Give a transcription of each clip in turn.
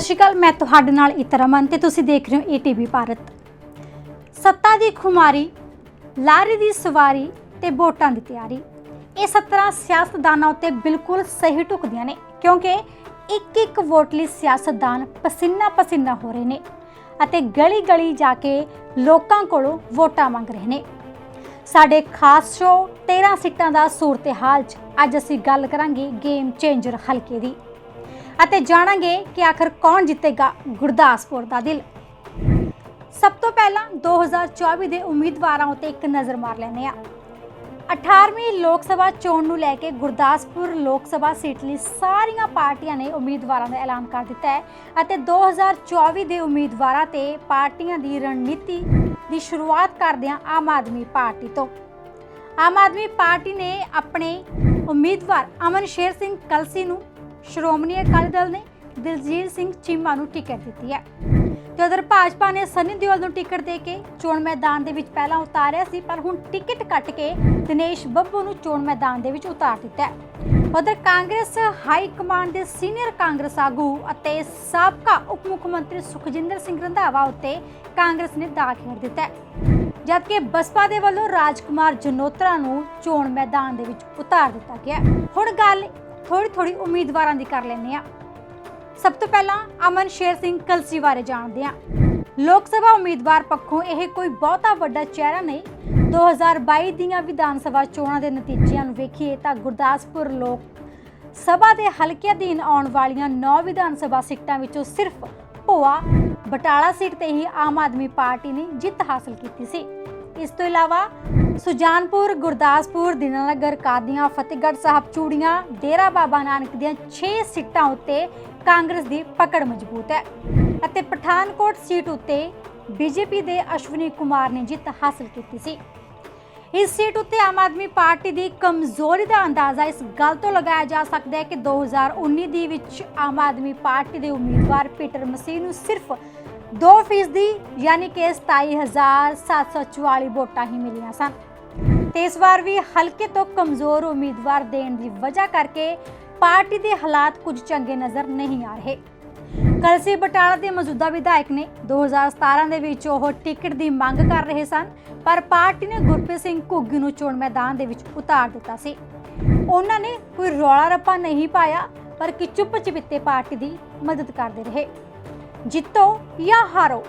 ਸਤਿ ਸ਼੍ਰੀ ਅਕਾਲ ਮੈਂ ਤੁਹਾਡੇ ਨਾਲ ਇਤਰਮਨ ਤੇ ਤੁਸੀਂ ਦੇਖ ਰਹੇ ਹੋ ਏਟੀਵੀ ਭਾਰਤ। ਸੱਤਾ ਦੀ ਖੁਮਾਰੀ, ਲਾਰੀ ਦੀ ਸਵਾਰੀ ਤੇ ਵੋਟਾਂ ਦੀ ਤਿਆਰੀ। ਇਹ ਸੱਤਰਾਂ ਸਿਆਸਤਦਾਨਾਂ ਉੱਤੇ ਬਿਲਕੁਲ ਸਹੀ ਢੁਕਦੀਆਂ ਨੇ, ਕਿਉਂਕਿ ਇੱਕ ਇੱਕ ਵੋਟ ਲਈ ਸਿਆਸਤਦਾਨ ਪਸੀਨਾ ਪਸੀਨਾ ਹੋ ਰਹੇ ਨੇ ਅਤੇ ਗਲੀ ਗਲੀ ਜਾ ਕੇ ਲੋਕਾਂ ਕੋਲੋਂ ਵੋਟਾਂ ਮੰਗ ਰਹੇ ਨੇ। ਸਾਡੇ ਖਾਸ ਸ਼ੋਅ 13 ਸੀਟਾਂ ਦਾ ਸੂਰਤ-ਹਾਲ 'ਚ ਅੱਜ ਅਸੀਂ ਗੱਲ ਕਰਾਂਗੇ ਗੇਮ ਚੇਂਜਰ ਹਲਕੇ ਦੀ। ਅਤੇ ਜਾਣਾਂਗੇ ਕਿ ਆਖਰ ਕੌਣ ਜਿੱਤੇਗਾ ਗੁਰਦਾਸਪੁਰ ਦਾ ਦਿਲ। ਸਭ ਤੋਂ ਪਹਿਲਾਂ 2024 ਦੇ ਉਮੀਦਵਾਰਾਂ ਉੱਤੇ ਇੱਕ ਨਜ਼ਰ ਮਾਰ ਲੈਂਦੇ ਆ 18ਵੀਂ ਲੋਕ ਸਭਾ ਚੋਣ ਨੂੰ ਲੈ ਕੇ ਗੁਰਦਾਸਪੁਰ ਲੋਕ ਸਭਾ ਸੀਟ ਲਈ ਸਾਰੀਆਂ ਪਾਰਟੀਆਂ ਨੇ ਉਮੀਦਵਾਰਾਂ ਦਾ ਐਲਾਨ ਕਰ ਦਿੱਤਾ ਹੈ ਅਤੇ 2024 ਦੇ ਉਮੀਦਵਾਰਾਂ ਤੇ ਪਾਰਟੀਆਂ ਦੀ ਰਣਨੀਤੀ ਦੀ ਸ਼ੁਰੂਆਤ ਕਰਦਿਆਂ ਆਮ ਆਦਮੀ ਪਾਰਟੀ ਤੋਂ। ਆਮ ਆਦਮੀ ਪਾਰਟੀ ਨੇ ਆਪਣੇ ਉਮੀਦਵਾਰ ਅਮਨ ਸ਼ੇਰ ਸਿੰਘ ਕਲਸੀ ਨੂੰ ਸ਼੍ਰੋਮਣੀ ਅਕਾਲੀ ਦਲ ਨੇ ਦਿਲਜੀਤ ਸਿੰਘ ਚੀਮਾ ਨੂੰ ਟਿਕਟ ਦਿੱਤੀ ਹੈ। ਤੇ ਉਧਰ ਭਾਜਪਾ ਨੇ ਸਨੀ ਦਿਓਲ ਨੂੰ ਟਿਕਟ ਦੇ ਕੇ ਚੋਣ ਮੈਦਾਨ ਦੇ ਵਿੱਚ ਪਹਿਲਾਂ ਉਤਾਰਿਆ ਸੀ, ਪਰ ਹੁਣ ਟਿਕਟ ਕੱਟ ਕੇ ਦਿਨੇਸ਼ ਬੱਬੂ ਨੂੰ ਚੋਣ ਮੈਦਾਨ ਦੇ ਵਿੱਚ ਉਤਾਰ ਦਿੱਤਾ ਹੈ। ਉਧਰ ਕਾਂਗਰਸ ਹਾਈ ਕਮਾਂਡ ਦੇ ਸੀਨੀਅਰ ਕਾਂਗਰਸ ਆਗੂ ਅਤੇ ਸਾਬਕਾ ਉਪ ਮੁੱਖ ਮੰਤਰੀ ਸੁਖਜਿੰਦਰ ਸਿੰਘ ਰੰਧਾਵਾ ਉੱਤੇ ਕਾਂਗਰਸ ਨੇ ਦਾਅ ਖੇਡ ਦਿੱਤਾ ਹੈ। ਜਦਕਿ ਬਸਪਾ ਦੇ ਵੱਲੋਂ ਰਾਜਕੁਮਾਰ ਜਨੋਤਰਾ ਨੂੰ ਚੋਣ ਮੈਦਾਨ ਦੇ ਵਿੱਚ ਉਤਾਰ ਦਿੱਤਾ ਗਿਆ ਹੁਣ ਗੱਲ ਥੋੜੀ ਥੋੜੀ ਉਮੀਦਵਾਰਾਂ ਦੀ ਕਰ ਲੈਂਦੇ ਆ ਸਭ ਤੋਂ ਪਹਿਲਾਂ ਅਮਨ ਸ਼ੇਰ ਸਿੰਘ ਕਲਸੀ ਬਾਰੇ ਜਾਣਦੇ ਹਾਂ। ਲੋਕ ਸਭਾ ਉਮੀਦਵਾਰ ਪੱਖੋਂ ਇਹ ਕੋਈ ਬਹੁਤਾ ਵੱਡਾ ਚਿਹਰਾ ਨਹੀਂ। 2022 ਦੀਆਂ ਵਿਧਾਨ ਸਭਾ ਚੋਣਾਂ ਦੇ ਨਤੀਜਿਆਂ ਨੂੰ ਵੇਖੀਏ ਤਾਂ ਗੁਰਦਾਸਪੁਰ ਲੋਕ ਸਭਾ ਦੇ ਹਲਕੇ ਅਧੀਨ ਆਉਣ ਵਾਲੀਆਂ 9 ਵਿਧਾਨ ਸਭਾ ਸੀਟਾਂ ਵਿੱਚੋਂ ਸਿਰਫ ਭੋਆ ਬਟਾਲਾ ਸੀਟ ਤੇ ਹੀ ਆਮ ਆਦਮੀ ਪਾਰਟੀ ਨੇ ਜਿੱਤ ਹਾਸਲ ਕੀਤੀ ਸੀ। ਇਸ ਤੋਂ ਇਲਾਵਾ ਸੁਜਾਨਪੁਰ, ਗੁਰਦਾਸਪੁਰ ਦਿਨਾਨਗਰ ਕਾਦੀਆਂ, ਫਤਿਹਗੜ੍ਹ ਸਾਹਿਬ, ਚੂੜੀਆਂ, ਡੇਰਾ ਬਾਬਾ ਨਾਨਕ ਦੀਆਂ 6 ਸੀਟਾਂ ਉੱਤੇ ਕਾਂਗਰਸ ਦੀ ਪਕੜ ਮਜ਼ਬੂਤ ਹੈ। ਅਤੇ ਪਠਾਨਕੋਟ ਸੀਟ ਉੱਤੇ ਬੀਜੇਪੀ ਦੇ ਅਸ਼ਵਨੀ ਕੁਮਾਰ ਨੇ ਜਿੱਤ ਹਾਸਲ ਕੀਤੀ ਸੀ। ਇਸ ਸੀਟ ਉੱਤੇ ਆਮ ਆਦਮੀ ਪਾਰਟੀ ਦੀ ਕਮਜ਼ੋਰੀ ਦਾ ਅੰਦਾਜ਼ਾ ਇਸ ਗੱਲ ਤੋਂ ਲਗਾਇਆ ਜਾ ਸਕਦਾ ਹੈ ਕਿ 2019 ਦੀ ਵਿੱਚ ਆਮ ਆਦਮੀ ਪਾਰਟੀ ਦੇ ਉਮੀਦਵਾਰ ਪੀਟਰ ਮਸੀਹ ਨੂੰ ਸਿਰਫ 2% ਯਾਨੀ ਕਿ 27744 ਵੋਟਾਂ ਹੀ ਮਿਲੀਆਂ ਸਨ। ਤੇ ਇਸ ਵਾਰ ਵੀ ਹਲਕੇ ਤੋਂ ਕਮਜ਼ੋਰ ਉਮੀਦਵਾਰ ਦੇਣ ਦੀ ਵਜ੍ਹਾ ਕਰਕੇ ਪਾਰਟੀ ਦੇ ਹਾਲਾਤ ਕੁਝ ਚੰਗੇ ਨਜ਼ਰ ਨਹੀਂ ਆ ਰਹੇ। ਕਲਸੀ ਬਟਾਲਾ ਦੇ ਮੌਜੂਦਾ ਵਿਧਾਇਕ ਨੇ 2017 ਦੇ ਵਿੱਚ ਉਹ ਟਿਕਟ ਦੀ ਮੰਗ ਕਰ ਰਹੇ ਸਨ, ਪਰ ਪਾਰਟੀ ਨੇ ਗੁਰਪ੍ਰੀਤ ਸਿੰਘ ਘੁੱਗੀ ਨੂੰ ਚੋਣ ਮੈਦਾਨ ਦੇ ਵਿੱਚ ਉਤਾਰ ਦਿੱਤਾ ਸੀ। ਉਹਨਾਂ ਨੇ ਕੋਈ ਰੌਲਾ ਰੱਪਾ ਨਹੀਂ ਪਾਇਆ, ਪਰ ਕਿ ਚੁੱਪ ਚਪਿੱਤੇ ਪਾਰਟੀ ਦੀ ਮਦਦ ਕਰਦੇ ਰਹੇ। ਜਿੱਤੋ ਜਾਂ ਹਾਰੋ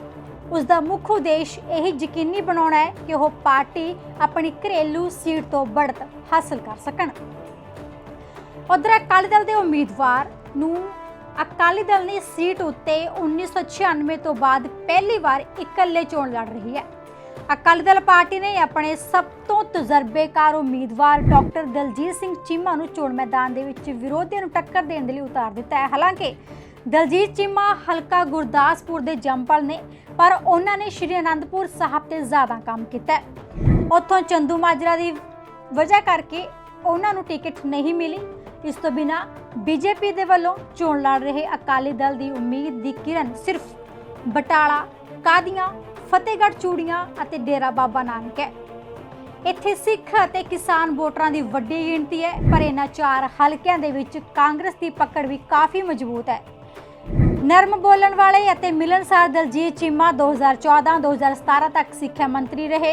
ਉਸ ਦਾ ਮੁੱਖ ਉਦੇਸ਼ ਇਹ ਯਕੀਨੀ ਬਣਾਉਣਾ ਹੈ ਕਿ ਉਹ ਪਾਰਟੀ ਆਪਣੀ ਘਰੇਲੂ ਸੀਟ ਤੋਂ ਬੜਤ ਹਾਸਲ ਕਰ ਸਕਣ। ਉਧਰ ਅਕਾਲੀ ਦਲ ਦੇ ਉਮੀਦਵਾਰ ਨੂੰ ਅਕਾਲੀ ਦਲ ਨੇ ਸੀਟ ਉੱਤੇ 1996 ਤੋਂ ਬਾਅਦ ਪਹਿਲੀ ਵਾਰ ਇਕੱਲੇ ਚੋਣ ਲੜ ਰਹੀ ਹੈ। ਅਕਾਲੀ ਦਲ ਪਾਰਟੀ ਨੇ ਆਪਣੇ ਸਭ ਤੋਂ ਤਜਰਬੇਕਾਰ ਉਮੀਦਵਾਰ ਡਾਕਟਰ ਦਲਜੀਤ ਸਿੰਘ ਚੀਮਾ ਨੂੰ ਚੋਣ ਮੈਦਾਨ ਦੇ ਵਿੱਚ ਵਿਰੋਧੀਆਂ ਨੂੰ ਟੱਕਰ ਦੇਣ ਦੇ ਲਈ ਉਤਾਰ ਦਿੱਤਾ ਹੈ। ਹਾਲਾਂਕਿ ਦਲਜੀਤ ਚੀਮਾ ਹਲਕਾ ਗੁਰਦਾਸਪੁਰ ਦੇ ਜੰਪਲ ਨੇ ਪਰ ਉਹਨਾਂ ਨੇ ਸ਼੍ਰੀ ਅਨੰਦਪੁਰ ਸਾਹਿਬ ਤੇ ਜ਼ਿਆਦਾ ਕੰਮ ਕੀਤਾ ਉੱਥੋਂ ਚੰਦੂ ਮਾਜਰਾ ਦੀ ਵਜ੍ਹਾ ਕਰਕੇ ਉਹਨਾਂ ਨੂੰ ਟਿਕਟ ਨਹੀਂ ਮਿਲੀ। ਇਸ ਤੋਂ ਬਿਨਾ ਬੀਜੇਪੀ ਦੇ ਵੱਲੋਂ ਚੋਣ ਲੜ ਰਹੇ ਅਕਾਲੀ ਦਲ ਦੀ ਉਮੀਦ ਦੀ ਕਿਰਨ ਸਿਰਫ ਬਟਾਲਾ, ਕਾਦੀਆਂ, ਫਤਿਹਗੜ੍ਹ ਚੂੜੀਆਂ ਅਤੇ ਡੇਰਾ ਬਾਬਾ ਨਾਨਕ ਹੈ। ਇੱਥੇ ਸਿੱਖ ਅਤੇ ਕਿਸਾਨ ਵੋਟਰਾਂ ਦੀ ਵੱਡੀ ਗਿਣਤੀ ਹੈ, ਪਰ ਇਹਨਾਂ ਚਾਰ ਹਲਕਿਆਂ ਦੇ ਵਿੱਚ ਕਾਂਗਰਸ ਦੀ ਪਕੜ ਵੀ ਕਾਫੀ ਮਜ਼ਬੂਤ ਹੈ। ਨਰਮ ਬੋਲਣ ਵਾਲੇ ਅਤੇ ਮਿਲਨਸਾਰ ਦਲਜੀਤ ਚੀਮਾ 2014-2017 ਤੱਕ ਸਿੱਖਿਆ ਮੰਤਰੀ ਰਹੇ।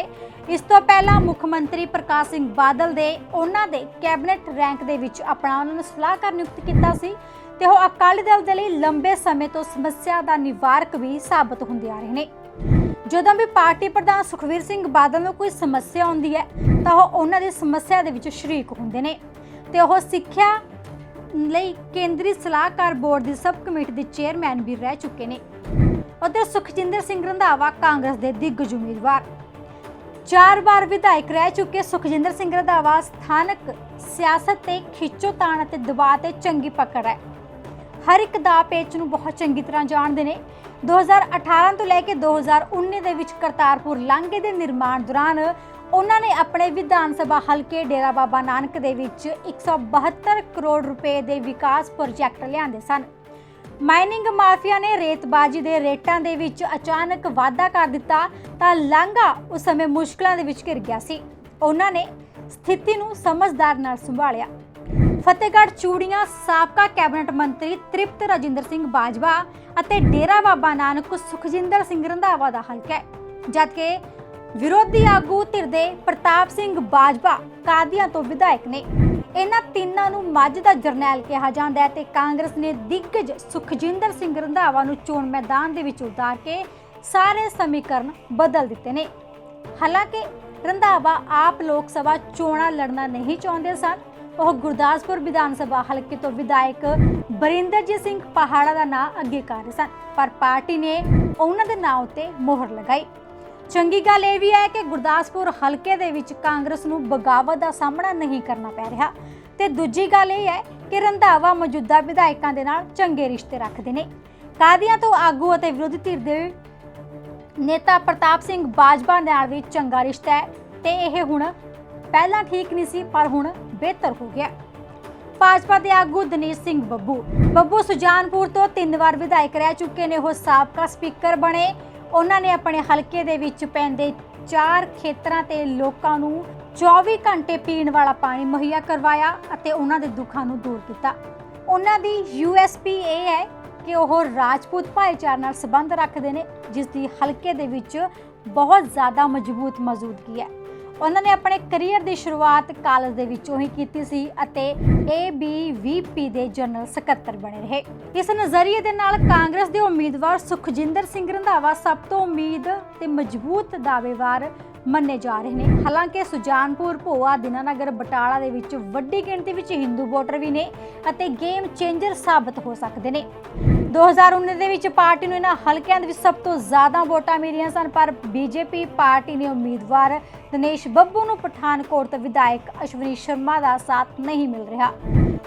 ਇਸ ਤੋਂ ਪਹਿਲਾਂ ਮੁੱਖ ਮੰਤਰੀ ਪ੍ਰਕਾਸ਼ ਸਿੰਘ ਬਾਦਲ ਦੇ ਉਹਨਾਂ ਦੇ ਕੈਬਨਿਟ ਰੈਂਕ ਦੇ ਵਿੱਚ ਆਪਣਾ ਉਹਨਾਂ ਨੂੰ ਸਲਾਹਕਾਰ ਨਿਯੁਕਤ ਕੀਤਾ ਸੀ ਤੇ ਉਹ ਅਕਾਲੀ ਦਲ ਦੇ ਲਈ ਲੰਬੇ ਸਮੇਂ ਤੋਂ ਸਮੱਸਿਆ ਦਾ ਨਿਵਾਰਕ ਵੀ ਸਾਬਤ ਹੁੰਦੇ ਆ ਰਹੇ ਨੇ। ਜਦੋਂ ਵੀ ਪਾਰਟੀ ਪ੍ਰਧਾਨ ਸੁਖਵੀਰ ਸਿੰਘ ਬਾਦਲ ਨੂੰ ਕੋਈ ਸਮੱਸਿਆ ਆਉਂਦੀ ਹੈ, ਤਾਂ ਉਹ ਉਹਨਾਂ ਦੀ ਸਮੱਸਿਆ ਦੇ ਵਿੱਚ ਸ਼ਰੀਕ ਹੁੰਦੇ ਨੇ ਤੇ ਉਹ ਸਿੱਖਿਆ ਲਈ ਕੇਂਦਰੀ ਸਲਾਹਕਾਰ ਬੋਰਡ ਦੀ ਸਬ ਕਮੇਟੀ ਦੇ ਚੇਅਰਮੈਨ ਵੀ ਰਹਿ ਚੁੱਕੇ ਨੇ। ਅਤੇ ਸੁਖਜਿੰਦਰ ਸਿੰਘ ਰੰਧਾਵਾ ਕਾਂਗਰਸ ਦੇ ਦਿੱਗਜ ਉਮੀਦਵਾਰ। ਚਾਰ ਵਾਰ ਵਿਧਾਇਕ ਰਹਿ ਚੁੱਕੇ ਸੁਖਜਿੰਦਰ ਸਿੰਘ ਰੰਧਾਵਾ ਸਥਾਨਕ ਸਿਆਸਤ ਤੇ ਖਿੱਚੋਤਾਣ ਅਤੇ ਦਬਾਅ ਤੇ ਚੰਗੀ ਪਕੜ ਹੈ। ਹਰ ਇੱਕ ਦਾ ਪੇਚ ਨੂੰ ਬਹੁਤ ਚੰਗੀ ਤਰ੍ਹਾਂ ਜਾਣਦੇ ਨੇ। 2018 ਤੋਂ ਲੈ ਕੇ 2019 ਦੇ ਵਿੱਚ ਕਰਤਾਰਪੁਰ ਲਾਂਘੇ ਦੇ ਨਿਰਮਾਣ ਦੌਰਾਨ ਉਹਨਾਂ ਨੇ ਆਪਣੇ ਵਿਧਾਨ ਸਭਾ ਹਲਕੇ ਡੇਰਾ ਬਾਬਾ ਨਾਨਕ ਦੇ ਵਿੱਚ 172 ਕਰੋੜ ਰੁਪਏ ਦੇ ਵਿਕਾਸ ਪ੍ਰੋਜੈਕਟ ਲਿਆਂਦੇ ਸਨ। ਮਾਈਨਿੰਗ ਮਾਫੀਆ ਨੇ ਰੇਤਬਾਜੀ ਦੇ ਰੇਟਾਂ ਦੇ ਵਿੱਚ ਅਚਾਨਕ ਵਾਧਾ ਕਰ ਦਿੱਤਾ ਤਾਂ ਲਾਂਘਾ ਉਸ ਸਮੇਂ ਮੁਸ਼ਕਲਾਂ ਦੇ ਵਿੱਚ ਘਿਰ ਗਿਆ ਸੀ। ਉਹਨਾਂ ਨੇ ਸਥਿਤੀ ਨੂੰ ਸਮਝਦਾਰ ਨਾਲ ਸੰਭਾਲਿਆ। ਫਤਿਹਗੜ੍ਹ ਚੂੜੀਆਂ ਸਾਬਕਾ ਕੈਬਨਿਟ ਮੰਤਰੀ ਤ੍ਰਿਪਤ ਰਾਜਿੰਦਰ ਸਿੰਘ ਬਾਜਵਾ ਅਤੇ ਡੇਰਾ ਬਾਬਾ ਨਾਨਕ ਸੁਖਜਿੰਦਰ ਸਿੰਘ ਰੰਧਾਵਾ ਦਾ ਹਲਕਾ ਹੈ, ਜਦਕਿ ਵਿਰੋਧੀ ਆਗੂ ਧਿਰ ਦੇ ਪ੍ਰਤਾਪ ਸਿੰਘ ਬਾਜਵਾ ਕਾਦੀਆਂ ਤੋਂ ਵਿਧਾਇਕ ਨੇ। ਇਹਨਾਂ ਤਿੰਨਾਂ ਨੂੰ ਮੱਝ ਦਾ ਜਰਨੈਲ ਕਿਹਾ ਜਾਂਦਾ ਹੈ ਤੇ ਕਾਂਗਰਸ ਨੇ ਦਿੱਗਜ ਸੁਖਜਿੰਦਰ ਸਿੰਘ ਰੰਧਾਵਾ ਨੂੰ ਚੋਣ ਮੈਦਾਨ ਦੇ ਵਿੱਚ ਉਤਾਰ ਕੇ ਸਾਰੇ ਸਮੀਕਰਨ ਬਦਲ ਦਿੱਤੇ ਨੇ। ਹਾਲਾਂਕਿ ਰੰਧਾਵਾ ਆਪ ਲੋਕ ਸਭਾ ਚੋਣਾਂ ਲੜਨਾ ਨਹੀਂ ਚਾਹੁੰਦੇ ਸਨ। ਉਹ ਗੁਰਦਾਸਪੁਰ ਵਿਧਾਨ ਸਭਾ ਹਲਕੇ ਤੋਂ ਵਿਧਾਇਕ ਬਰਿੰਦਰਜੀਤ ਸਿੰਘ ਪਹਾੜਾ ਦਾ ਨਾਂ ਅੱਗੇ ਕਰ ਰਹੇ ਸਨ। ਪਰ ਪਾਰਟੀ ਨੇ ਉਹਨਾਂ ਦੇ ਨਾਂ ਉੱਤੇ ਮੋਹਰ ਲਗਾਈ। ਚੰਗੀ ਗੱਲ ਇਹ ਵੀ ਹੈ ਕਿ ਗੁਰਦਾਸਪੁਰ ਹਲਕੇ ਦੇ ਵਿੱਚ ਕਾਂਗਰਸ ਨੂੰ ਬਗਾਵਤ ਦਾ ਸਾਹਮਣਾ ਨਹੀਂ ਕਰਨਾ ਪੈ ਰਿਹਾ। ਤੇ ਦੂਜੀ ਗੱਲ ਇਹ ਹੈ ਕਿ ਰੰਧਾਵਾ ਮੌਜੂਦਾ ਵਿਧਾਇਕਾਂ ਦੇ ਨਾਲ ਚੰਗੇ ਰਿਸ਼ਤੇ ਰੱਖਦੇ ਨੇ। ਕਾਦੀਆਂ ਤੋਂ ਆਗੂ ਅਤੇ ਵਿਰੋਧੀ ਧਿਰ ਦੇ ਨੇਤਾ ਪ੍ਰਤਾਪ ਸਿੰਘ ਬਾਜਵਾ ਨਾਲ ਵੀ ਚੰਗਾ ਰਿਸ਼ਤਾ ਹੈ। ਤੇ ਇਹ ਹੁਣ ਪਹਿਲਾਂ ਠੀਕ ਨਹੀਂ ਸੀ, ਪਰ ਹੁਣ ਬਿਹਤਰ ਹੋ ਗਿਆ। ਭਾਜਪਾ ਦੇ ਆਗੂ ਦਿਨੇਸ਼ ਸਿੰਘ ਬੱਬੂ। ਬੱਬੂ ਸੁਜਾਨਪੁਰ ਤੋਂ ਤਿੰਨ ਵਾਰ ਵਿਧਾਇਕ ਰਹਿ ਚੁੱਕੇ ਨੇ। ਉਹ ਸਾਬਕਾ ਸਪੀਕਰ ਬਣੇ। ਉਹਨਾਂ ਨੇ ਆਪਣੇ ਹਲਕੇ ਦੇ ਵਿੱਚ ਪੈਂਦੇ ਚਾਰ ਖੇਤਰਾਂ ਤੇ ਲੋਕਾਂ ਨੂੰ 24 ਘੰਟੇ ਪੀਣ ਵਾਲਾ ਪਾਣੀ ਮੁਹੱਈਆ ਕਰਵਾਇਆ ਅਤੇ ਉਹਨਾਂ ਦੇ ਦੁੱਖਾਂ ਨੂੰ ਦੂਰ ਕੀਤਾ। ਉਹਨਾਂ ਦੀ ਯੂਐਸਪੀ ਇਹ ਹੈ ਕਿ ਉਹ ਰਾਜਪੂਤ ਭਾਈਚਾਰੇ ਨਾਲ ਸੰਬੰਧ ਰੱਖਦੇ ਨੇ, ਜਿਸ ਦੀ ਹਲਕੇ ਦੇ ਵਿੱਚ ਬਹੁਤ ਜ਼ਿਆਦਾ ਮਜ਼ਬੂਤ ਮੌਜੂਦਗੀ ਹੈ। ਉਹਨਾਂ ਨੇ ਆਪਣੇ ਕੈਰੀਅਰ ਦੀ ਸ਼ੁਰੂਆਤ ਕਾਲਜ ਦੇ ਵਿੱਚੋਂ ਹੀ ਕੀਤੀ ਸੀ ਅਤੇ ABVP ਦੇ ਜਨਰਲ ਸਕੱਤਰ ਬਣੇ ਰਹੇ। ਇਸ ਨਜ਼ਰੀਏ ਦੇ ਨਾਲ ਕਾਂਗਰਸ ਦੇ ਉਮੀਦਵਾਰ ਸੁਖਜਿੰਦਰ ਸਿੰਘ ਰੰਧਾਵਾ ਸਭ ਤੋਂ ਉਮੀਦ ਤੇ ਮਜ਼ਬੂਤ ਦਾਅਵੇਵਾਰ ਮੰਨੇ ਜਾ ਰਹੇ ਨੇ। ਹਾਲਾਂਕਿ ਸੁਜਾਨਪੁਰ, ਭੋਆ, ਦਿਨਾਨਗਰ, ਬਟਾਲਾ ਦੇ ਵਿੱਚ ਵੱਡੀ ਗਿਣਤੀ ਵਿੱਚ ਹਿੰਦੂ ਵੋਟਰ ਵੀ ਨੇ ਅਤੇ ਗੇਮ ਚੇਂਜਰ ਸਾਬਤ ਹੋ ਸਕਦੇ ਨੇ। 2019 ਦੇ ਵਿੱਚ ਪਾਰਟੀ ਨੂੰ ਇਹਨਾਂ ਹਲਕਿਆਂ ਦੇ ਵਿੱਚ ਸਭ ਤੋਂ ਜ਼ਿਆਦਾ ਵੋਟਾਂ ਮਿਲੀਆਂ ਸਨ, ਪਰ ਬੀਜੇਪੀ ਪਾਰਟੀ ਨੇ ਉਮੀਦਵਾਰ ਦਿਨੇਸ਼ ਬੱਬੂ ਨੂੰ ਪਠਾਨਕੋਟ ਤੋਂ ਵਿਧਾਇਕ ਅਸ਼ਵਨੀ ਸ਼ਰਮਾ ਦਾ ਸਾਥ ਨਹੀਂ ਮਿਲ ਰਿਹਾ।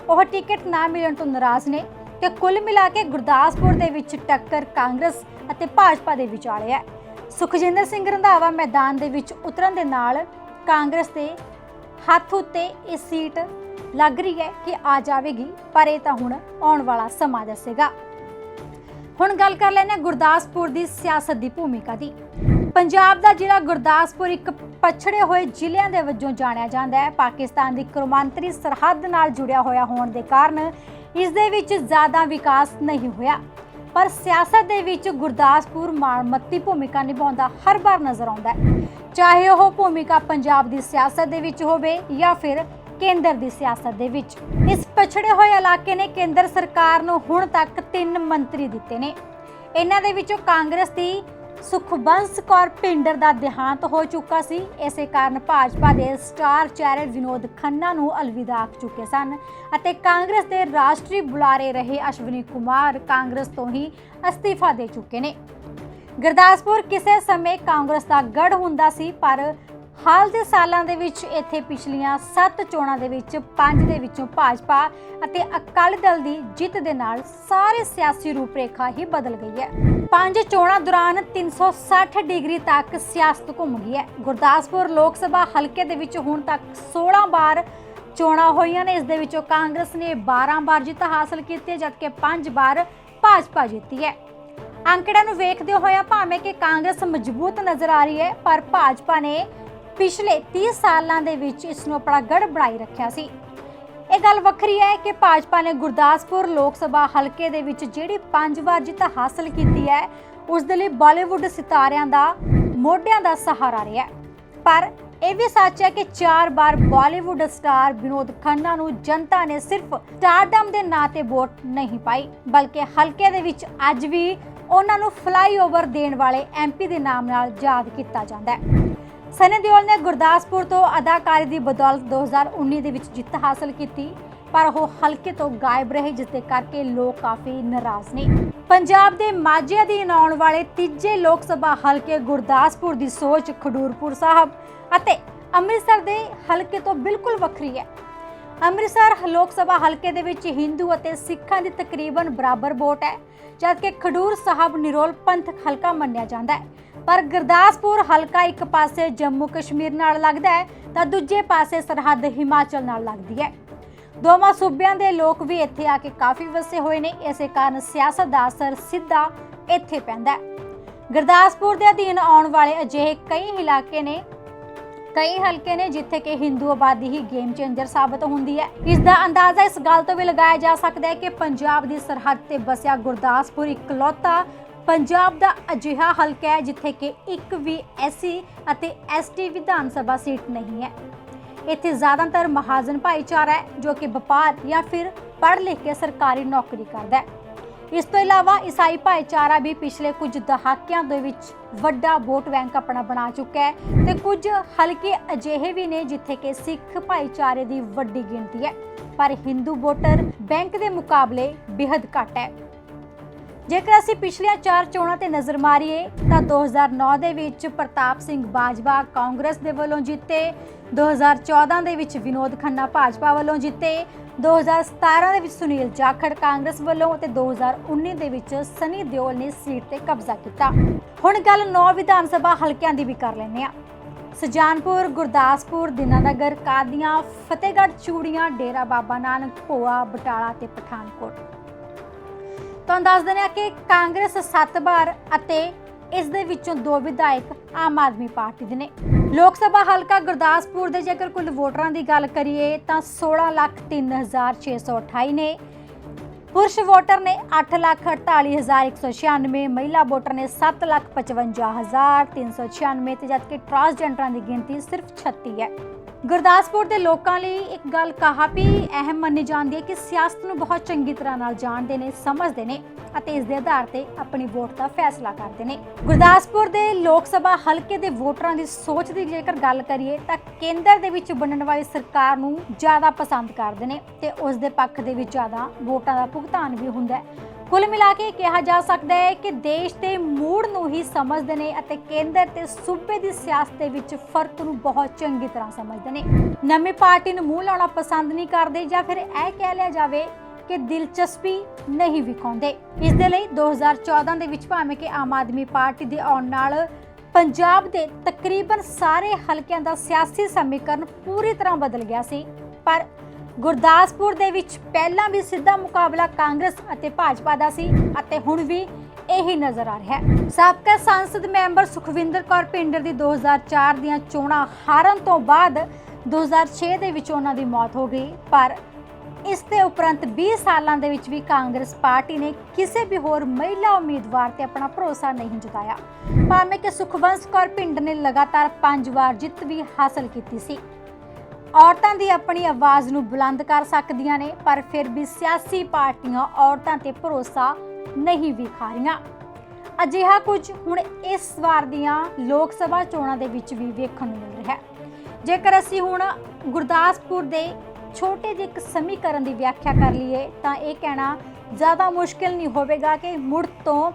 ਉਹ ਟਿਕਟ ਨਾ ਮਿਲਣ ਤੋਂ ਨਾਰਾਜ਼ ਨੇ ਤੇ ਕੁੱਲ ਮਿਲਾ ਕੇ ਗੁਰਦਾਸਪੁਰ ਦੇ ਵਿੱਚ ਟੱਕਰ ਕਾਂਗਰਸ ਅਤੇ ਭਾਜਪਾ ਦੇ ਵਿਚਾਲੇ ਹੈ। ਸੁਖਜਿੰਦਰ ਸਿੰਘ ਰੰਧਾਵਾ ਮੈਦਾਨ ਦੇ ਵਿੱਚ ਉਤਰਨ ਦੇ ਨਾਲ ਕਾਂਗਰਸ ਦੇ ਹੱਥ ਉੱਤੇ ਇਹ ਸੀਟ ਲੱਗ ਰਹੀ ਹੈ ਕਿ ਆ ਜਾਵੇਗੀ, ਪਰ ਇਹ ਤਾਂ ਹੁਣ ਆਉਣ ਵਾਲਾ ਸਮਾਂ ਦੱਸੇਗਾ। ਹੁਣ ਗੱਲ ਕਰ ਲੈਂਦੇ ਹਾਂ ਗੁਰਦਾਸਪੁਰ ਦੀ ਸਿਆਸਤ ਦੀ ਭੂਮਿਕਾ ਦੀ। ਪੰਜਾਬ ਦਾ ਜ਼ਿਲ੍ਹਾ ਗੁਰਦਾਸਪੁਰ ਇੱਕ ਪਛੜੇ ਹੋਏ ਜ਼ਿਲ੍ਹਿਆਂ ਦੇ ਵਜੋਂ ਜਾਣਿਆ ਜਾਂਦਾ ਹੈ। ਪਾਕਿਸਤਾਨ ਦੀ ਕੌਮਾਂਤਰੀ ਸਰਹੱਦ ਨਾਲ ਜੁੜਿਆ ਹੋਇਆ ਹੋਣ ਦੇ ਕਾਰਨ ਇਸ ਦੇ ਵਿੱਚ ਜ਼ਿਆਦਾ ਵਿਕਾਸ ਨਹੀਂ ਹੋਇਆ। ਪਰ ਸਿਆਸਤ ਦੇ ਵਿੱਚ ਗੁਰਦਾਸਪੁਰ ਮਾਣਮੱਤੀ ਭੂਮਿਕਾ ਨਿਭਾਉਂਦਾ ਹਰ ਵਾਰ ਨਜ਼ਰ ਆਉਂਦਾ ਹੈ। ਚਾਹੇ ਉਹ ਭੂਮਿਕਾ ਪੰਜਾਬ ਦੀ ਸਿਆਸਤ ਦੇ ਵਿੱਚ ਹੋਵੇ ਜਾਂ ਫਿਰ ਕੇਂਦਰ ਦੀ ਸਿਆਸਤ ਦੇ ਵਿੱਚ। ਇਸ ਪਛੜੇ ਹੋਏ ਇਲਾਕੇ ਨੇ ਕੇਂਦਰ ਸਰਕਾਰ ਨੂੰ ਹੁਣ ਤੱਕ ਤਿੰਨ ਮੰਤਰੀ ਦਿੱਤੇ ਨੇ। ਇਹਨਾਂ ਦੇ ਵਿੱਚੋਂ ਕਾਂਗਰਸ ਦੀ ਸੁਖਬੰਸ ਕੌਰ ਪਿੰਡਰ ਦਾ ਦੇਹਾਂਤ ਹੋ ਚੁੱਕਾ ਸੀ। ਇਸੇ ਕਾਰਨ ਭਾਜਪਾ ਦੇ ਸਟਾਰ ਚਿਹਰੇ ਵਿਨੋਦ ਖੰਨਾ ਨੂੰ ਅਲਵਿਦਾ ਆਖ ਚੁੱਕੇ ਸਨ ਅਤੇ ਕਾਂਗਰਸ ਦੇ ਰਾਸ਼ਟਰੀ ਬੁਲਾਰੇ ਰਹੇ ਅਸ਼ਵਨੀ ਕੁਮਾਰ ਕਾਂਗਰਸ ਤੋਂ ਹੀ ਅਸਤੀਫਾ ਦੇ ਚੁੱਕੇ ਨੇ। ਗੁਰਦਾਸਪੁਰ ਕਿਸੇ ਸਮੇਂ ਕਾਂਗਰਸ ਦਾ ਗੜ ਹੁੰਦਾ ਸੀ, ਪਰ ਹਾਲ ਦੇ ਸਾਲਾਂ ਦੇ ਵਿੱਚ ਇੱਥੇ ਪਿਛਲੀਆਂ 7 ਚੋਣਾਂ ਦੇ ਵਿੱਚ 5 ਦੇ ਵਿੱਚੋਂ ਭਾਜਪਾ ਅਤੇ ਅਕਾਲੀ ਦਲ ਦੀ ਜਿੱਤ ਦੇ ਨਾਲ ਸਾਰੇ ਸਿਆਸੀ ਰੂਪਰੇਖਾ ਹੀ ਬਦਲ ਗਈ ਹੈ। ਪੰਜ ਚੋਣਾਂ ਦੌਰਾਨ 360 ਡਿਗਰੀ ਤੱਕ ਸਿਆਸਤ ਘੁੰਮ ਗਈ ਹੈ। ਗੁਰਦਾਸਪੁਰ ਲੋਕ ਸਭਾ ਹਲਕੇ ਦੇ ਵਿੱਚ ਹੁਣ ਤੱਕ 16 ਵਾਰ ਚੋਣਾਂ ਹੋਈਆਂ ਨੇ। ਇਸ ਦੇ ਵਿੱਚੋਂ ਕਾਂਗਰਸ ਨੇ 12 ਵਾਰ ਜਿੱਤ ਹਾਸਲ ਕੀਤੀ ਹੈ ਜਦਕਿ 5 ਵਾਰ ਭਾਜਪਾ ਜਿੱਤੀ ਹੈ। ਅੰਕੜਿਆਂ ਨੂੰ ਵੇਖਦੇ ਹੋਇਆ ਭਾਵੇਂ ਕਿ ਕਾਂਗਰਸ ਮਜ਼ਬੂਤ ਨਜ਼ਰ ਆ ਰਹੀ ਹੈ, ਪਰ ਭਾਜਪਾ ਨੇ ਪਿਛਲੇ 30 ਸਾਲਾਂ ਦੇ ਵਿੱਚ ਇਸ ਨੂੰ ਆਪਣਾ ਗੜ ਬਣਾਈ ਰੱਖਿਆ ਸੀ। ਇਹ ਗੱਲ ਵੱਖਰੀ ਹੈ ਕਿ ਭਾਜਪਾ ਨੇ ਗੁਰਦਾਸਪੁਰ ਲੋਕ ਸਭਾ ਹਲਕੇ ਦੇ ਵਿੱਚ ਜਿਹੜੀ ਪੰਜ ਵਾਰ ਜਿੱਤ ਹਾਸਲ ਕੀਤੀ ਹੈ, ਉਸ ਦੇ ਲਈ ਬਾਲੀਵੁੱਡ ਸਿਤਾਰਿਆਂ ਦਾ, ਮੋਢਿਆਂ ਦਾ ਸਹਾਰਾ ਰਿਹਾ ਪਰ ਇਹ ਵੀ ਸੱਚ ਹੈ ਕਿ ਚਾਰ ਵਾਰ ਬਾਲੀਵੁੱਡ ਸਟਾਰ ਵਿਨੋਦ ਖੰਨਾ ਨੂੰ ਜਨਤਾ ਨੇ ਸਿਰਫ ਸਟਾਰਡਮ ਦੇ ਨਾਂ ਤੇ ਵੋਟ ਨਹੀਂ ਪਾਈ, ਬਲਕਿ ਹਲਕੇ ਦੇ ਵਿੱਚ ਅੱਜ ਵੀ ਉਹਨਾਂ ਨੂੰ ਫਲਾਈਓਵਰ ਦੇਣ ਵਾਲੇ ਐਮਪੀ ਦੇ ਨਾਮ ਨਾਲ ਯਾਦ ਕੀਤਾ ਜਾਂਦਾ ਹੈ। ਸਨੀ ਦਿਓਲ ਨੇ ਗੁਰਦਾਸਪੁਰ ਤੋਂ ਅਦਾਕਾਰੀ ਦੀ ਬਦੌਲਤ 2019 ਦੇ ਵਿੱਚ ਜਿੱਤ ਹਾਸਲ ਕੀਤੀ, ਪਰ ਉਹ ਹਲਕੇ ਤੋਂ ਗਾਇਬ ਰਹੇ ਜਿਸ ਦੇ ਕਰਕੇ ਲੋਕ ਕਾਫੀ ਨਾਰਾਜ਼ ਨੇ। ਪੰਜਾਬ ਦੇ ਮਾਝੇ ਅਧੀਨ ਆਉਣ ਵਾਲੇ ਤੀਜੇ ਲੋਕ ਸਭਾ ਹਲਕੇ ਗੁਰਦਾਸਪੁਰ ਦੀ ਸੋਚ ਖਡੂਰਪੁਰ ਸਾਹਿਬ ਅਤੇ ਅੰਮ੍ਰਿਤਸਰ ਦੇ ਹਲਕੇ ਤੋਂ ਬਿਲਕੁਲ ਵੱਖਰੀ ਹੈ। ਅੰਮ੍ਰਿਤਸਰ ਲੋਕ ਸਭਾ ਹਲਕੇ ਦੇ ਵਿੱਚ ਹਿੰਦੂ ਅਤੇ ਸਿੱਖਾਂ ਦੀ ਤਕਰੀਬਨ ਬਰਾਬਰ ਵੋਟ ਹੈ, ਜਦਕਿ ਖਡੂਰ ਸਾਹਿਬ ਨਿਰੋਲ ਪੰਥਕ ਹਲਕਾ ਮੰਨਿਆ ਜਾਂਦਾ ਹੈ। ਪਰ ਗੁਰਦਾਸਪੁਰ ਹਲਕਾ ਇੱਕ ਪਾਸੇ ਜੰਮੂ ਕਸ਼ਮੀਰ ਨਾਲ ਲੱਗਦਾ ਹੈ, ਤਾਂ ਦੂਜੇ ਪਾਸੇ ਸਰਹੱਦ ਹਿਮਾਚਲ ਨਾਲ ਲੱਗਦੀ ਹੈ। ਦੋਵਾਂ ਸੂਬਿਆਂ ਦੇ ਲੋਕ ਵੀ ਇੱਥੇ ਆ ਕੇ ਕਾਫੀ ਵਸੇ ਹੋਏ ਨੇ, ਇਸੇ ਕਾਰਨ ਸਿਆਸਤ ਦਾ ਅਸਰ ਸਿੱਧਾ ਇੱਥੇ ਪੈਂਦਾ ਹੈ। ਗੁਰਦਾਸਪੁਰ ਦੇ ਅਧੀਨ ਆਉਣ ਵਾਲੇ ਅਜਿਹੇ ਕਈ ਇਲਾਕੇ ਨੇ, ਕਈ ਹਲਕੇ ਨੇ ਜਿੱਥੇ ਕਿ ਹਿੰਦੂ ਆਬਾਦੀ ਹੀ ਗੇਮ ਚੇਂਜਰ ਸਾਬਤ ਹੁੰਦੀ ਹੈ। ਇਸ ਦਾ ਅੰਦਾਜ਼ਾ ਇਸ ਗੱਲ ਤੋਂ ਵੀ ਲਗਾਇਆ ਜਾ ਸਕਦਾ ਹੈ ਕਿ ਪੰਜਾਬ ਦੀ ਸਰਹੱਦ ਤੇ ਬਸਿਆ ਗੁਰਦਾਸਪੁਰ ਇਕਲੌਤਾ ਪੰਜਾਬ ਦਾ ਅਜਿਹਾ ਹਲਕਾ ਹੈ ਜਿੱਥੇ ਕਿ ਇੱਕ ਵੀ ਐਸਸੀ ਅਤੇ ਐਸਟੀ ਵਿਧਾਨ ਸਭਾ ਸੀਟ ਨਹੀਂ ਹੈ। ਇੱਥੇ ਜ਼ਿਆਦਾਤਰ ਮਹਾਜਨ ਭਾਈਚਾਰਾ ਹੈ ਜੋ ਕਿ ਵਪਾਰ ਜਾਂ ਫਿਰ ਪੜ੍ਹ ਲਿਖ ਕੇ ਸਰਕਾਰੀ ਨੌਕਰੀ ਕਰਦਾ ਹੈ। ਇਸ ਤੋਂ ਇਲਾਵਾ ਈਸਾਈ ਭਾਈਚਾਰਾ ਵੀ ਪਿਛਲੇ ਕੁਝ ਦਹਾਕਿਆਂ ਦੇ ਵਿੱਚ ਵੱਡਾ ਵੋਟ ਬੈਂਕ ਆਪਣਾ ਬਣਾ ਚੁੱਕਾ ਹੈ ਤੇ ਕੁਝ ਹਲਕੇ ਅਜਿਹੇ ਵੀ ਨੇ ਜਿੱਥੇ ਕਿ ਸਿੱਖ ਭਾਈਚਾਰੇ ਦੀ ਵੱਡੀ ਗਿਣਤੀ ਹੈ। ਪਰ ਹਿੰਦੂ ਵੋਟਰ ਬੈਂਕ ਦੇ ਮੁਕਾਬਲੇ ਬੇहद ਘੱਟ ਹੈ। ਜੇਕਰ ਅਸੀਂ ਪਿਛਲੀਆਂ ਚਾਰ ਚੋਣਾਂ ਤੇ ਨਜ਼ਰ ਮਾਰੀਏ, ਤਾਂ 2009 ਦੇ ਵਿੱਚ ਪ੍ਰਤਾਪ ਸਿੰਘ ਬਾਜਵਾ ਕਾਂਗਰਸ ਦੇ ਵੱਲੋਂ ਜਿੱਤੇ 2014 ਦੇ ਵਿੱਚ ਵਿਨੋਦ ਖੰਨਾ ਭਾਜਪਾ ਵੱਲੋਂ ਜਿੱਤੇ 2017 ਦੇ ਵਿੱਚ ਸੁਨੀਲ ਜਾਖੜ ਕਾਂਗਰਸ ਵੱਲੋਂ ਅਤੇ 2019 ਦੇ ਵਿੱਚ ਸਨੀ ਦਿਓਲ ਨੇ ਸੀਟ ਤੇ ਕਬਜ਼ਾ ਕੀਤਾ। ਹੁਣ ਗੱਲ ਨੌ ਵਿਧਾਨ ਸਭਾ ਹਲਕਿਆਂ ਦੀ ਵੀ ਕਰ ਲੈਂਦੇ ਆ ਸੁਜਾਨਪੁਰ, ਗੁਰਦਾਸਪੁਰ, ਦਿਨਾਨਗਰ, ਕਾਦੀਆਂ, ਫਤਿਹਗੜ੍ਹ, ਚੂੜੀਆਂ, ਡੇਰਾ ਬਾਬਾ ਨਾਨਕ, ਭੋਆ, ਬਟਾਲਾ ਤੇ ਪਠਾਨਕੋਟ। ਤੁਹਾਨੂੰ ਦੱਸ ਦਿੰਦੇ ਹਾਂ ਕਿ ਕਾਂਗਰਸ 7 ਵਾਰ ਅਤੇ ਇਸ ਦੇ ਵਿੱਚੋਂ ਦੋ ਵਿਧਾਇਕ ਆਮ ਆਦਮੀ ਪਾਰਟੀ ਦੇ ਨੇ। ਲੋਕ ਸਭਾ ਹਲਕਾ ਗੁਰਦਾਸਪੁਰ ਦੇ ਜੇਕਰ ਕੁੱਲ ਵੋਟਰਾਂ ਦੀ ਗੱਲ ਕਰੀਏ ਤਾਂ 16,0628 ਨੇ। ਪੁਰਸ਼ ਵੋਟਰ ਨੇ 8,48,196 ਮਹਿਲਾ ਵੋਟਰ ਨੇ 7,55,396 ਤੇ ਜਦਕਿ ਟਰਾਂਸਜੈਂਡਰਾਂ ਦੀ ਗਿਣਤੀ ਸਿਰਫ 36 ਹੈ। ਗੁਰਦਾਸਪੁਰ ਦੇ ਲੋਕਾਂ ਲਈ ਇੱਕ ਗੱਲ ਕਾਫੀ ਅਹਿਮ ਮੰਨੀ ਜਾਂਦੀ ਹੈ ਕਿ ਸਿਆਸਤ ਨੂੰ ਬਹੁਤ ਚੰਗੀ ਤਰ੍ਹਾਂ ਨਾਲ ਜਾਣਦੇ ਨੇ, ਸਮਝਦੇ ਨੇ ਅਤੇ ਇਸ ਦੇ ਆਧਾਰ ਤੇ ਆਪਣੀ ਵੋਟ ਦਾ ਫੈਸਲਾ ਕਰਦੇ ਨੇ। ਗੁਰਦਾਸਪੁਰ ਦੇ ਲੋਕ ਸਭਾ ਹਲਕੇ ਦੇ ਵੋਟਰਾਂ ਦੀ ਸੋਚ ਦੀ ਜੇਕਰ ਗੱਲ ਕਰੀਏ ਤਾਂ ਕੇਂਦਰ ਦੇ ਵਿੱਚ ਬਣਨ ਵਾਲੀ ਸਰਕਾਰ ਨੂੰ ਜ਼ਿਆਦਾ ਪਸੰਦ ਕਰਦੇ ਨੇ ਤੇ ਉਸ ਦੇ ਪੱਖ ਦੇ ਵਿੱਚ ਜ਼ਿਆਦਾ ਵੋਟਾਂ ਦਾ ਭੁਗਤਾਨ ਵੀ ਹੁੰਦਾ ਹੈ। ਕੁੱਲ ਮਿਲਾ ਕੇ ਕਿਹਾ ਜਾ ਸਕਦਾ ਹੈ ਕਿ ਦੇਸ਼ ਦੇ ਮੂਡ ਨੂੰ ਹੀ ਸਮਝਦੇ ਨੇ ਅਤੇ ਕੇਂਦਰ ਤੇ ਸੂਬੇ ਦੀ ਸਿਆਸਤ ਦੇ ਵਿੱਚ ਫ਼ਰਕ ਨੂੰ ਬਹੁਤ ਚੰਗੀ ਤਰ੍ਹਾਂ ਸਮਝਦੇ ਨੇ। ਨਵੀਂ ਪਾਰਟੀ ਨੂੰ ਮੂੰਹ ਲਾਉਣਾ ਪਸੰਦ ਨਹੀਂ ਕਰਦੇ ਜਾਂ ਫਿਰ ਇਹ ਕਹਿ ਲਿਆ ਜਾਵੇ ਕਿ ਦਿਲਚਸਪੀ ਨਹੀਂ ਵਿਖਾਉਂਦੇ। ਇਸ ਦੇ ਲਈ 2014 ਦੇ ਵਿੱਚ ਭਾਵੇਂ ਕਿ ਆਮ ਆਦਮੀ ਪਾਰਟੀ ਦੇ ਆਉਣ ਨਾਲ ਪੰਜਾਬ ਦੇ ਤਕਰੀਬਨ ਸਾਰੇ ਹਲਕਿਆਂ ਦਾ ਸਿਆਸੀ ਸਮੀਕਰਨ ਪੂਰੀ ਤਰ੍ਹਾਂ ਬਦਲ ਗਿਆ ਸੀ, ਪਰ ਗੁਰਦਾਸਪੁਰ ਦੇ ਵਿੱਚ ਪਹਿਲਾਂ ਵੀ ਸਿੱਧਾ ਮੁਕਾਬਲਾ ਕਾਂਗਰਸ ਅਤੇ ਭਾਜਪਾ ਦਾ ਸੀ ਅਤੇ ਹੁਣ ਵੀ ਇਹੀ ਨਜ਼ਰ ਆ ਰਿਹਾ ਹੈ। ਸਾਬਕਾ ਸੰਸਦ ਮੈਂਬਰ ਸੁਖਵਿੰਦਰ ਕੌਰ ਪਿੰਡਰ ਦੀ 2004 ਦੀਆਂ ਚੋਣਾਂ ਹਾਰਨ ਤੋਂ ਬਾਅਦ 2006 ਦੇ ਵਿੱਚ ਉਹਨਾਂ ਦੀ ਮੌਤ ਹੋ ਗਈ। ਪਰ ਇਸ ਦੇ ਉਪਰੰਤ 20 ਸਾਲਾਂ ਦੇ ਵਿੱਚ ਵੀ ਕਾਂਗਰਸ ਪਾਰਟੀ ਨੇ ਕਿਸੇ ਵੀ ਹੋਰ ਮਹਿਲਾ ਉਮੀਦਵਾਰ ਤੇ ਆਪਣਾ ਭਰੋਸਾ ਨਹੀਂ ਜਤਾਇਆ। ਭਾਵੇਂ ਕਿ ਸੁਖਵੰਸ਼ ਕੌਰ ਪਿੰਡ ਨੇ ਲਗਾਤਾਰ 5 ਵਾਰ ਜਿੱਤ ਵੀ ਹਾਸਲ ਕੀਤੀ ਸੀ। ਔਰਤਾਂ ਦੀ ਆਪਣੀ ਆਵਾਜ਼ ਨੂੰ ਬੁਲੰਦ ਕਰ ਸਕਦੀਆਂ ਨੇ, ਪਰ ਫਿਰ ਵੀ ਸਿਆਸੀ ਪਾਰਟੀਆਂ ਔਰਤਾਂ ਤੇ ਭਰੋਸਾ ਨਹੀਂ ਵਿਖਾ ਰਹੀਆਂ। ਅਜਿਹਾ ਕੁਝ ਹੁਣ ਇਸ ਵਾਰ ਦੀਆਂ ਲੋਕ ਸਭਾ ਚੋਣਾਂ ਦੇ ਵਿੱਚ ਵੀ ਵੇਖਣ ਨੂੰ ਮਿਲ ਰਿਹਾ ਹੈ। ਜੇਕਰ ਅਸੀਂ ਹੁਣ ਗੁਰਦਾਸਪੁਰ ਦੇ ਛੋਟੇ ਜਿਹੇ ਇੱਕ ਸਮੀਕਰਨ ਦੀ ਵਿਆਖਿਆ ਕਰ ਲਈਏ, ਤਾਂ ਇਹ ਕਹਿਣਾ ਜ਼ਿਆਦਾ ਮੁਸ਼ਕਿਲ ਨਹੀਂ ਹੋਵੇਗਾ ਕਿ ਮੁੜ ਤੋਂ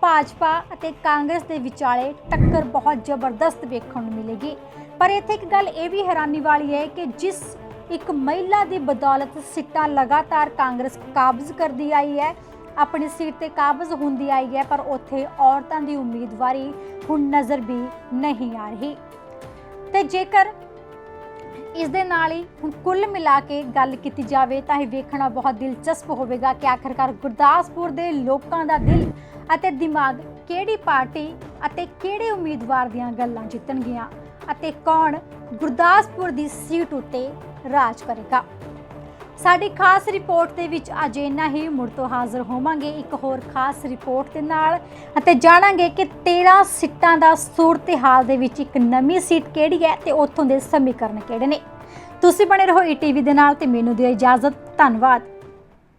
ਭਾਜਪਾ ਅਤੇ ਕਾਂਗਰਸ ਦੇ ਵਿਚਾਲੇ ਟੱਕਰ ਬਹੁਤ ਜ਼ਬਰਦਸਤ ਵੇਖਣ ਨੂੰ ਮਿਲੇਗੀ। ਪਰ ਇੱਥੇ ਇੱਕ ਗੱਲ ਇਹ ਵੀ ਹੈਰਾਨੀ ਵਾਲੀ ਹੈ ਕਿ ਜਿਸ ਇੱਕ ਮਹਿਲਾ ਦੀ ਬਦੌਲਤ ਸਿੱਟਾਂ ਲਗਾਤਾਰ ਕਾਂਗਰਸ ਕਾਬਜ਼ ਕਰਦੀ ਆਈ ਹੈ, ਆਪਣੀ ਸੀਟ ਤੇ ਕਾਬਜ਼ ਹੁੰਦੀ ਆਈ ਹੈ, ਪਰ ਉੱਥੇ ਔਰਤਾਂ ਦੀ ਉਮੀਦਵਾਰੀ ਹੁਣ ਨਜ਼ਰ ਵੀ ਨਹੀਂ ਆ ਰਹੀ। ਤੇ ਜੇਕਰ ਇਸ ਦੇ ਨਾਲ ਹੀ ਹੁਣ ਕੁੱਲ ਮਿਲਾ ਕੇ ਗੱਲ ਕੀਤੀ ਜਾਵੇ, ਤਾਂ ਇਹ ਵੇਖਣਾ ਬਹੁਤ ਦਿਲਚਸਪ ਹੋਵੇਗਾ ਕਿ ਆਖਰਕਾਰ ਗੁਰਦਾਸਪੁਰ ਦੇ ਲੋਕਾਂ ਦਾ ਦਿਲ ਅਤੇ ਦਿਮਾਗ ਕਿਹੜੀ ਪਾਰਟੀ ਅਤੇ ਕਿਹੜੇ ਉਮੀਦਵਾਰ ਦੀਆਂ ਗੱਲਾਂ ਜਿੱਤਣਗੀਆਂ ਅਤੇ ਕੌਣ ਗੁਰਦਾਸਪੁਰ ਦੀ ਸੀਟ ਉੱਤੇ ਰਾਜ ਕਰੇਗਾ। ਸਾਡੀ ਖਾਸ ਰਿਪੋਰਟ ਦੇ ਵਿੱਚ ਅੱਜ ਇੰਨਾ ਹੀ। ਮੁੜ ਤੋਂ ਹਾਜ਼ਰ ਹੋਵਾਂਗੇ ਇੱਕ ਹੋਰ ਖਾਸ ਰਿਪੋਰਟ ਦੇ ਨਾਲ ਅਤੇ ਜਾਣਾਂਗੇ ਕਿ 13 ਸੀਟਾਂ ਦਾ ਸੂਰਤ ਹਾਲ ਦੇ ਵਿੱਚ ਇੱਕ ਨਵੀਂ ਸੀਟ ਕਿਹੜੀ ਹੈ ਤੇ ਉੱਥੋਂ ਦੇ ਸਮੀਕਰਨ ਕਿਹੜੇ ਨੇ। ਤੁਸੀਂ ਬਣੇ ਰਹੋ ਈਟੀਵੀ ਦੇ ਨਾਲ ਤੇ ਮੈਨੂੰ ਦਿਓ ਇਜਾਜ਼ਤ। ਧੰਨਵਾਦ।